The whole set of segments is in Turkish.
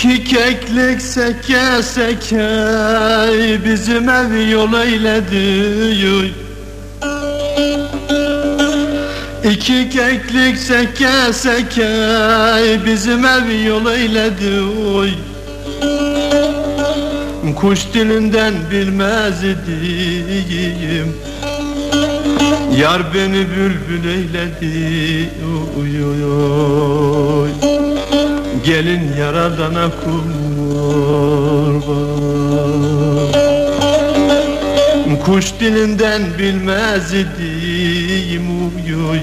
İki keklik seke seke bizim ev yol eyledi. İki keklik seke seke bizim ev yol eyledi. Kuş dilinden bilmez idim Yar beni bülbül eyledi. Oy oy oy Gelin yaradana kurban Kuş dilinden bilmez idim uy oy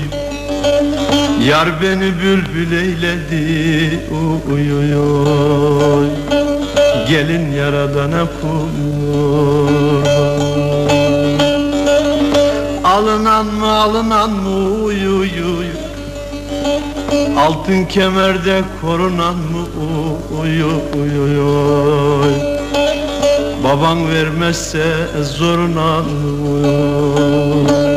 Yar beni bülbül eyledi oy oy oy Gelin yaradana kurban Alınan mı alınan mı uy uy uy Altın kemerde korunan mı? Uy uy uy Baban vermezse zorunan mı? Uy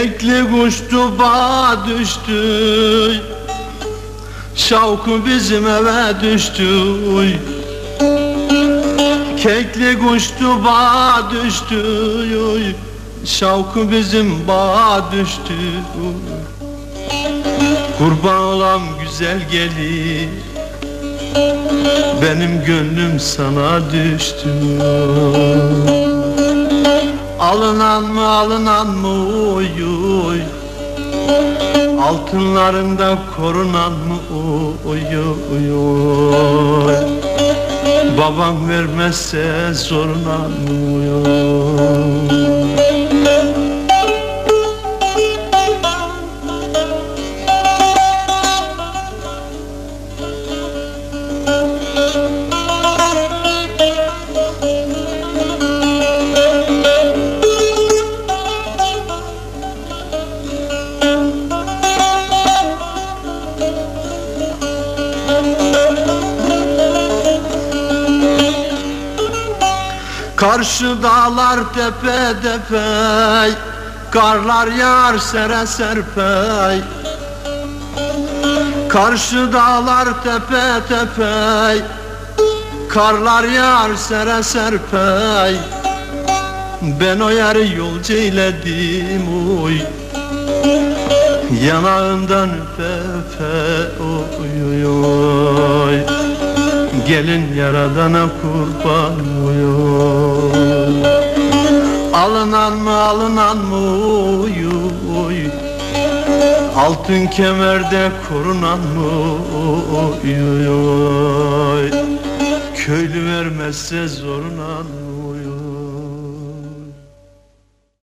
Kekli kuştu bağa düştü. Şavku bizim eve düştü. Kekli kuştu bağa düştü. Şavku bizim bağa düştü. Kurban olan güzel gelir. Benim gönlüm sana düştü Alınan mı alınan mı? Uy uy Altınlarında korunan mı? Uy uy uy Babam vermezse zorunan mı? Uy Karşı dağlar tepe tepe Karlar yağar sere serpey. Karşı dağlar tepe tepe Karlar yağar sere serpey. Ben o yarı yolcu eyledim oy Yanağından öpe öpe oy oy oy Gelin yaradana kurban oy Alınan mı alınan mı oy Altın kemerde korunan mı oy Köylü vermezse zorunan mı